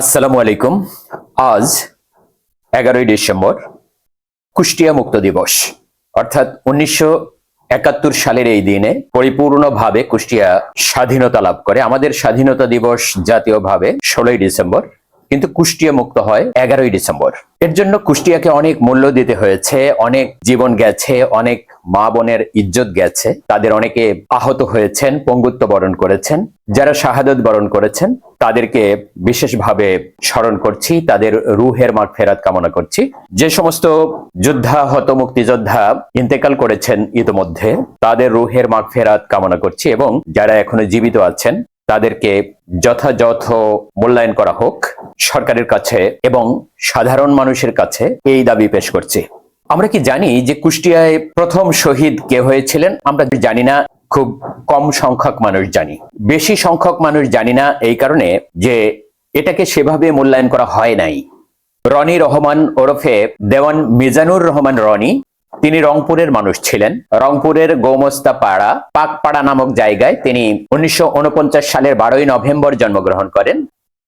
আসসালামু আলাইকুম। আজ এগারোই ডিসেম্বর, কুষ্টিয়া মুক্ত দিবস। অর্থাৎ উনিশশো একাত্তর সালের এই দিনে পরিপূর্ণভাবে কুষ্টিয়া স্বাধীনতা লাভ করে। আমাদের স্বাধীনতা দিবস জাতীয়ভাবে ষোলোই ডিসেম্বর, কিন্তু কুষ্টিয়া মুক্ত হয় এগারোই ডিসেম্বর। এর জন্য কুষ্টিয়াকে অনেক মূল্য দিতে হয়েছে, অনেক জীবন গেছে, অনেক মা বোনের ইজ্জত গেছে, তাদের অনেকে আহত হয়েছেন, পঙ্গুত্ব বরণ করেছেন। যারা শাহাদত বরণ করেছেন, তাদেরকে বিশেষভাবে স্মরণ করছি, তাদের রুহের মাঠ ফেরাত কামনা করছি। যে সমস্ত যোদ্ধা, হত মুক্তিযোদ্ধা ইন্তেকাল করেছেন ইতোমধ্যে, তাদের রুহের মাঠ ফেরাত কামনা করছি এবং যারা এখনও জীবিত আছেন, তাদেরকে যথাযথ মূল্যায়ন করা হোক, সরকারের কাছে এবং সাধারণ মানুষের কাছে এই দাবি পেশ করছি। আমরা কি জানি যে কুষ্টিয়ায় প্রথম শহীদ কে হয়েছিলেন? আমরা জানি না, খুব কম সংখ্যক মানুষ জানি। বেশি সংখ্যক মানুষ জানি না এই কারণে যে এটাকে সেভাবে মূল্যায়ন করা হয় নাই। রনি রহমান ওরফে দেওয়ান মিজানুর রহমান রনি, তিনি রংপুরের মানুষ ছিলেন। রংপুরের গৌমস্তা পাড়া পাকপাড়া নামক জায়গায় তিনি উনিশশো উনপঞ্চাশ সালের বারোই নভেম্বর জন্মগ্রহণ করেন।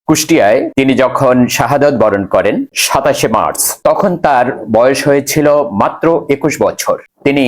কুষ্টিয়ায় তিনি যখন শাহাদত বরণ করেন সাতাশে মার্চ, তখন তার বয়স হয়েছিল মাত্র একুশ বছর। তিনি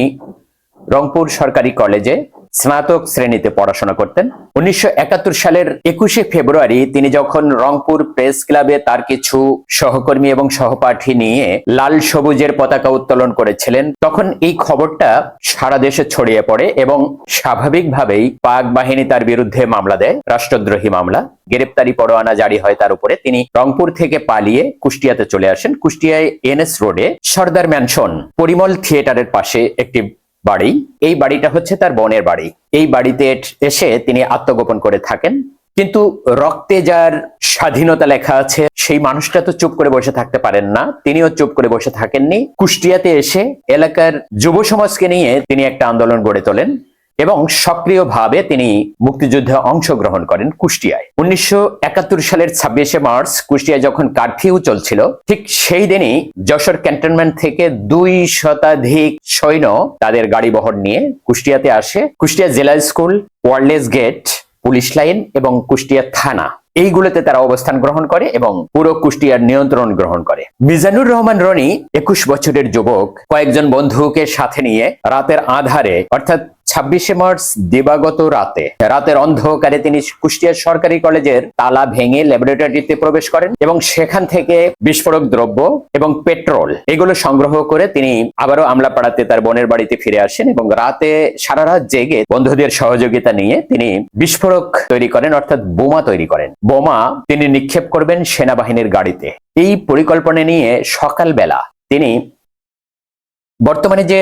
রংপুর সরকারি কলেজে স্নাতক শ্রেণীতে পড়াশোনা করতেন। উনিশশো একাত্তর সালের একুশে ফেব্রুয়ারি তিনি যখন রংপুর প্রেস ক্লাবে তার কিছু সহকর্মী এবং সহপাঠী নিয়ে লাল সবুজের পতাকা উত্তোলন করেছিলেন, তখন এই খবরটা সারা দেশে ছড়িয়ে পড়ে এবং স্বাভাবিকভাবেই পাক বাহিনী তার বিরুদ্ধে মামলা দেয়, রাষ্ট্রদ্রোহী মামলা। গ্রেপ্তারি পরোয়ানা জারি হয় তার উপরে। তিনি রংপুর থেকে পালিয়ে কুষ্টিয়াতে চলে আসেন। কুষ্টিয়ায় এনএস রোডে সর্দার ম্যানশন পরিমল থিয়েটারের পাশে একটি বাড়ি। এই বাড়িটা হচ্ছে তার বোনের বাড়ি। এই বাড়িতে এসে তিনি আত্মগোপন করে থাকেন। কিন্তু রক্তে যার স্বাধীনতা লেখা আছে, সেই মানুষটা তো চুপ করে বসে থাকতে পারেন না। তিনিও চুপ করে বসে থাকেননি। কুষ্টিয়াতে এসে এলাকার যুব সমাজকে নিয়ে তিনি একটা আন্দোলন গড়ে তোলেন। এবং সক্রিয়ভাবে তিনি মুক্তিযুদ্ধে অংশগ্রহণ করেন কুষ্টিয়ায়। উনিশশো একাত্তর সালের ছাব্বিশে মার্চ কুষ্টিয়ায় যখন কারফিউ চলছিল, ঠিক সেই দিনই যশোর ক্যান্টনমেন্ট থেকে দুই শতাধিক সৈন্য তাদের গাড়ি বহর নিয়ে কুষ্টিয়াতে আসে। কুষ্টিয়া জেলা school, wireless gate, police line এবং কুষ্টিয়া থানা। এইগুলোতে তারা অবস্থান গ্রহণ করে এবং পুরো কুষ্টিয়ার নিয়ন্ত্রণ গ্রহণ করে। মিজানুর রহমান রনি, একুশ বছরের যুবক, কয়েকজন বন্ধুকে সাথে নিয়ে রাতের আধারে, অর্থাৎ ছাব্বিশে মার্চ দিবাগত রাতে। রাতের অন্ধকারে তিনি কুষ্টিয়ার সরকারি কলেজের তালা ভেঙে ল্যাবরেটরিতে প্রবেশ করেন এবং সেখান থেকে বিস্ফোরক দ্রব্য এবং পেট্রোল এগুলো সংগ্রহ করে তিনি আবারও আমলাপাড়াতে তার বোনের বাড়িতে ফিরে আসেন এবং রাতে সারা রাত জেগে বন্ধুদের সহযোগিতা নিয়ে তিনি বিস্ফোরক তৈরি করেন, অর্থাৎ বোমা তৈরি করেন। বোমা তিনি নিক্ষেপ করবেন সেনাবাহিনীর গাড়িতে। এই পরিকল্পনা নিয়ে সকালবেলা তিনি বর্তমানে যে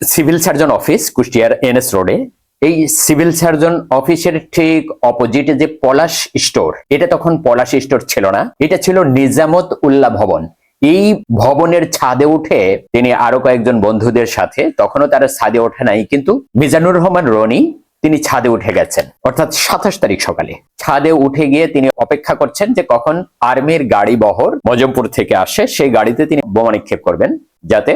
সিভিল সার্জন অফিস কুষ্টিয়ার এনএস রোডে। এই সিভিল সার্জন অফিসের ঠিক অপোজিটে যে পলাশ স্টোর, এটা তখন পলাশ স্টোর ছিল না, এটা ছিল নিজামত উল্লাহ ভবন। এই ভবনের ছাদে উঠে তিনি আরও কয়েকজন বন্ধুদের সাথে, তখনও তারা ছাদে ওঠে নাই, কিন্তু মিজানুর রহমান রনি তিনি ছাদে উঠে গেছেন, অর্থাৎ সাতাশ তারিখ সকালে। ছাদে উঠে গিয়ে তিনি অপেক্ষা করছেন যে কখন আর্মির গাড়ি বহর মজমপুর থেকে আসে, সেই গাড়িতে তিনি বোমা নিক্ষেপ করবেন, যাতে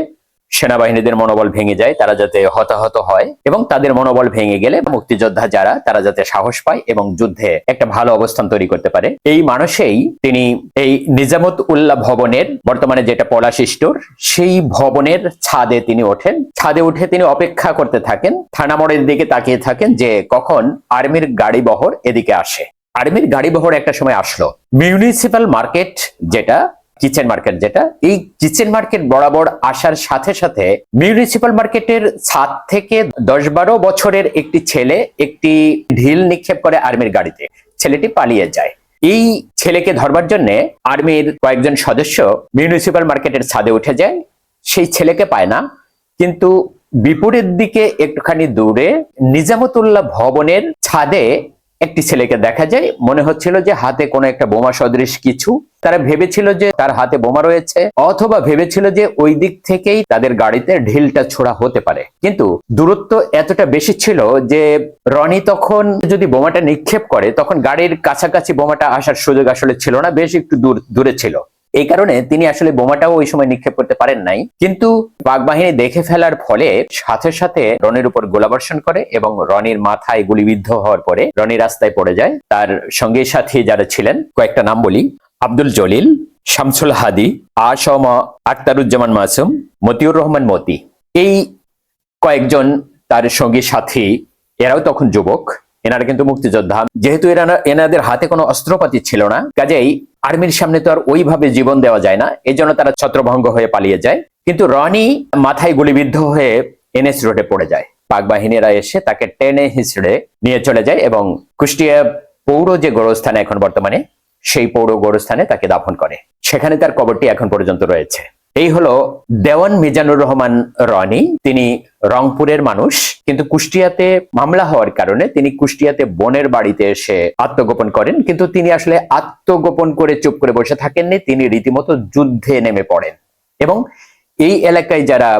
সেনাবাহিনীদের মনোবল ভেঙে যায়, তারা যাতে হতাহত হয় এবং তাদের মনোবল ভেঙে গেলে মুক্তিযোদ্ধা যারা, তারা যাতে সাহস পায় এবং যুদ্ধে একটা ভালো অবস্থান তৈরি করতে পারে। এই মানুষেই তিনি এই নিজামত উল্লাহ ভবনের, বর্তমানে যেটা পলাশ স্টোর, সেই ভবনের ছাদে তিনি ওঠেন। ছাদে উঠে তিনি অপেক্ষা করতে থাকেন থানা মোড়ের দিকে তাকিয়ে থাকেন যে কখন আর্মির গাড়ি বহর এদিকে আসে। আর্মির গাড়ি বহর একটা সময় আসলো। মিউনিসিপাল মার্কেট যেটা কিচেন মার্কেট, যেটা এই কিচেন মার্কেট বরাবর আসার সাথে সাথে মিউনিসিপাল মার্কেটের ছাদ থেকে দশ বারো বছরের একটি ছেলে একটি ঢিল নিক্ষেপ করে আর্মির গাড়িতে। ছেলেটি পালিয়ে যায়। এই ছেলেকে ধরবার জন্য আর্মির কয়েকজন সদস্য মিউনিসিপাল মার্কেটের ছাদে উঠে যায়। সেই ছেলেকে পায় না, কিন্তু বিপরীত দিকে একটুখানি দূরে নিজামতুল্লাহ ভবনের ছাদে একটি ছেলেকে দেখা যায়, মনে হচ্ছিল যে হাতে কোনো একটা বোমা সদৃশ কিছু। তারা ভেবেছিল যে তার হাতে বোমা রয়েছে, অথবা ভেবেছিল যে ওই দিক থেকেই তাদের গাড়িতে ঢিলটা ছোড়া হতে পারে। কিন্তু দূরত্ব এতটা বেশি ছিল যে রনি তখন যদি বোমাটা নিক্ষেপ করে, তখন গাড়ির কাছাকাছি বোমাটা আসার সুযোগ আসলে ছিল না, বেশ একটু দূর, দূরে ছিল। এই কারণে তিনি আসলে বোমাটাও ওই সময় নিক্ষেপ করতে পারেন নাই। কিন্তু পাক বাহিনী দেখে ফেলার ফলে সাথে সাথে রনির উপর গোলাবর্ষণ করে এবং রনির মাথায় গুলিবিদ্ধ হওয়ার পরে রনি রাস্তায় পড়ে যায়। তার সঙ্গে সাথী যারা ছিলেন, কয়েকটা নাম বলি। আব্দুল জলিল, শামসুল হাদি আসম আক্তারুজ্জামান মাসুম, মতিউর রহমান মতি। এই কয়েকজন তার সঙ্গী সাথী, এরাও তখন যুবক। এনারা কিন্তু মুক্তিযোদ্ধা। যেহেতু এরা এনাদের হাতে কোনো অস্ত্রপাতি ছিল না, কাজেই আর্মির সামনে তো আর ওইভাবে জীবন দেওয়া যায় না এই জন্য তারা ছত্রভঙ্গ হয়ে পালিয়ে যায়। কিন্তু রনি মাথায় গুলিবিদ্ধ হয়ে এনএস রোডে পড়ে যায়। পাক বাহিনীরা এসে তাকে টেনে হিঁচড়ে নিয়ে চলে যায় এবং কুষ্টিয়া পৌর যে গোরস্থানে এখন বর্তমানে, সেই পৌর গোরস্থানে তাকে দাফন করে। সেখানে তার কবরটি এখন পর্যন্ত রয়েছে। এই হলো দেওয়ান মিজানুর রহমান রনি। তিনি রংপুরের মানুষ, কিন্তু কুষ্টিয়াতে মামলা হওয়ার কারণে তিনি কুষ্টিয়াতে বোনের বাড়িতে এসে আত্মগোপন করেন। কিন্তু তিনি আসলে আত্মগোপন করে চুপ করে বসে থাকেননি, তিনি রীতিমতো যুদ্ধে নেমে পড়েন। এবং এই এলাকায় যারা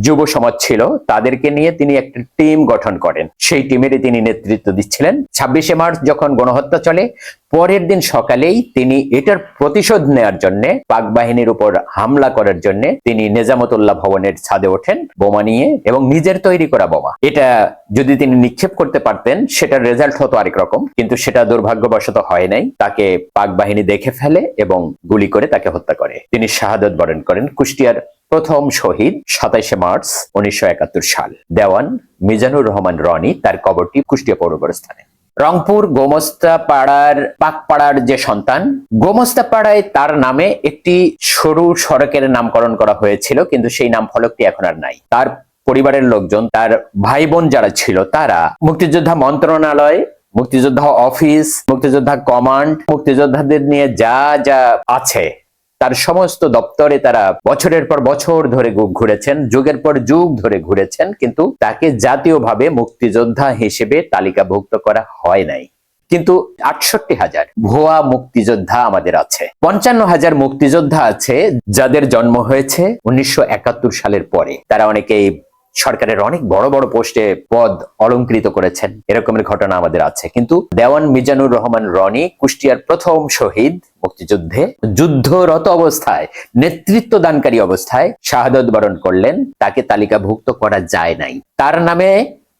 যুব সমাজ ছিল, তাদেরকে নিয়ে তিনি একটা টিম গঠন করেন। সেই টিমেরই তিনি নেতৃত্ব দিচ্ছিলেন। ছাব্বিশে মার্চ যখন গণহত্যা চলে, পরের দিন সকালেই তিনি এটার প্রতিশোধ নেওয়ার জন্য, পাক বাহিনীর উপর হামলা করার জন্য তিনি নেজামতুল্লাহ ভবনের ছাদে ওঠেন, বোমা নিয়ে এবং নিজের তৈরি করা বোমা। এটা যদি তিনি নিক্ষেপ করতে পারতেন, সেটার রেজাল্ট হতো আরেক রকম, কিন্তু সেটা দুর্ভাগ্যবশত হয় নাই। তাকে পাক বাহিনী দেখে ফেলে এবং গুলি করে তাকে হত্যা করে। তিনি শাহাদত বরণ করেন। কুষ্টিয়ার প্রথম শহীদ সাতাইশে মার্চ উনিশশো সাল। দেওয়ান মিজানুর রহমান রনি তার কবরটি কুষ্টিয়া পৌর স্থানে রংপুর গোমস্তা পাড়ার পাকপাড়ার যে সন্তান, গোমস্তা পাড়ায় তার নামে একটি সরু সড়কের নামকরণ করা হয়েছিল, কিন্তু সেই নাম ফলকটি এখন আর নাই। তার পরিবারের লোকজন, তার ভাই বোন যারা ছিল, তারা মুক্তিযোদ্ধা মন্ত্রণালয়, মুক্তিযোদ্ধা অফিস, মুক্তিযোদ্ধা কমান্ড, মুক্তিযোদ্ধাদের নিয়ে যা যা আছে তার সমস্ত দপ্তরে তারা বছরের পর বছর ধরে ঘুরেছেন, যুগের পর যুগ ধরে ঘুরেছেন, কিন্তু তাকে জাতীয়ভাবে মুক্তিযোদ্ধা হিসেবে তালিকাভুক্ত করা হয় নাই। কিন্তু আটষট্টি হাজার ভুয়া মুক্তিযোদ্ধা আমাদের আছে। পঞ্চান্ন হাজার মুক্তিযোদ্ধা আছে যাদের জন্ম হয়েছে উনিশশো একাত্তর সালের পরে। তারা অনেকেই সরকারের অনেক বড় বড় পোস্টে পদ অলঙ্কৃত করেছেন। এরকমের ঘটনা আমাদের আছে। কিন্তু দেওয়ান মিজানুর রহমান রনি কুষ্টিয়ার প্রথম শহীদ মুক্তিযুদ্ধে যুদ্ধরত অবস্থায় নেতৃত্ব দানকারী অবস্থায় শাহাদত বরণ করলেন। তাকে তালিকাভুক্ত করা যায় নাই। তার নামে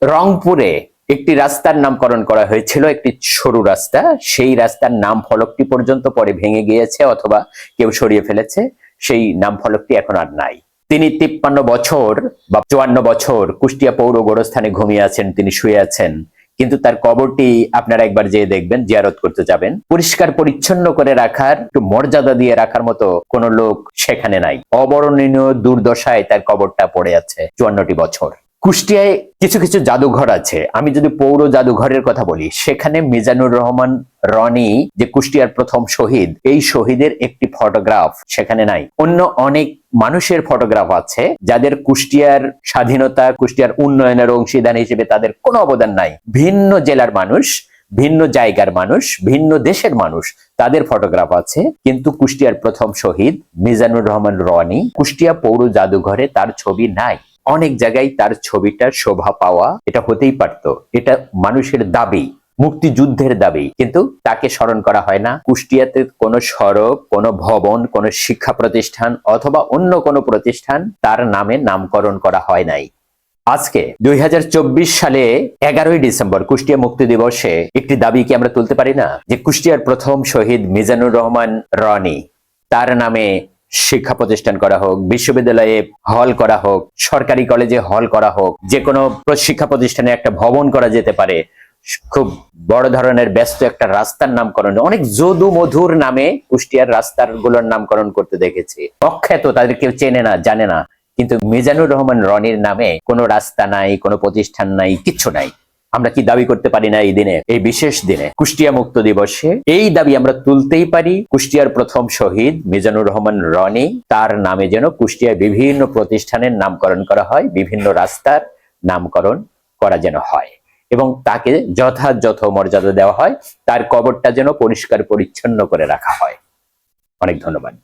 রংপুরে একটি রাস্তার নামকরণ করা হয়েছিল। একটি সরু রাস্তা। সেই রাস্তার নাম ফলকটি পর্যন্ত পরে ভেঙে গিয়েছে অথবা কেউ সরিয়ে ফেলেছে। সেই নাম ফলকটি এখন আর নাই। তিনি তিপ্পান্ন বছর বা চুয়ান্ন বছর কুষ্টিয়া পৌর গোরস্থানে ঘুমিয়ে আছেন, তিনি শুয়ে আছেন। কিন্তু তার কবরটি আপনারা একবার যেয়ে দেখবেন, জিয়ারত করতে যাবেন। পরিষ্কার পরিচ্ছন্ন করে রাখার, একটু মর্যাদা দিয়ে রাখার মতো কোনো লোক সেখানে নাই। অবর্ণনীয় দুর্দশায় তার কবরটা পড়ে আছে, চুয়ান্নটি বছর। কুষ্টিয়ায় কিছু কিছু জাদুঘর আছে। আমি যদি পৌর জাদুঘরের কথা বলি, সেখানে মিজানুর রহমান, রনি যে কুষ্টিয়ার প্রথম শহীদ, এই শহীদের একটি ফটোগ্রাফ সেখানে নাই। অন্য অনেক মানুষের ফটোগ্রাফ আছে, যাদের কুষ্টিয়ার স্বাধীনতা, কুষ্টিয়ার উন্নয়নের অংশীদার হিসেবে তাদের কোনো অবদান নাই। ভিন্ন জেলার মানুষ, ভিন্ন জায়গার মানুষ, ভিন্ন দেশের মানুষ তাদের ফটোগ্রাফ আছে। কিন্তু কুষ্টিয়ার প্রথম শহীদ মিজানুর রহমান, রনি কুষ্টিয়া পৌর জাদুঘরে তার ছবি নাই। অনেক জায়গায় তার ছবিটার শোভা পাওয়া এটা হতেই পারত। এটা মানুষের দাবি, মুক্তিযুদ্ধের দাবি। কিন্তু তাকে স্মরণ করা হয় না। কুষ্টিয়াতে কোনো সড়ক, কোনো ভবন, কোনো শিক্ষা প্রতিষ্ঠান অথবা অন্য কোনো প্রতিষ্ঠান তার নামে নামকরণ করা হয় নাই। আজকে দুই হাজার চব্বিশ সালে এগারোই ডিসেম্বর কুষ্টিয়া মুক্তি দিবসে একটি দাবি কি আমরা তুলতে পারি না? যে কুষ্টিয়ার প্রথম শহীদ মিজানুর রহমান রনি, তার নামে শিক্ষা প্রতিষ্ঠান করা হোক, বিশ্ববিদ্যালয়ে হল করা হোক, সরকারি কলেজে হল করা হোক যে কোনো শিক্ষা প্রতিষ্ঠানে একটা ভবন করা যেতে পারে। খুব বড় ধরনের ব্যস্ত একটা রাস্তার নামকরণ, অনেক যদু মধুর নামে কুষ্টিয়ার রাস্তারগুলোর নামকরণ করতে দেখেছি। অখ্যাত, তাদের কেউ চেনে না, জানে না, কিন্তু মিজানুর রহমান রনির নামে কোনো রাস্তা নাই, কোনো প্রতিষ্ঠান নাই, কিচ্ছু নাই। আমরা কি দাবি করতে পারি না এই দিনে? এই বিশেষ দিনে কুষ্টিয়া মুক্ত দিবসে এই দাবি আমরা তুলতেই পারি। কুষ্টিয়ার প্রথম শহীদ মিজানুর রহমান রনি, তার নামে যেন কুষ্টিয়ায় বিভিন্ন প্রতিষ্ঠানের নামকরণ করা হয়, বিভিন্ন রাস্তার নামকরণ করা যেন হয় এবং তাকে যথাযথ মর্যাদা দেওয়া হয়। তার কবরটা যেন পরিষ্কার পরিচ্ছন্ন করে রাখা হয়। অনেক ধন্যবাদ।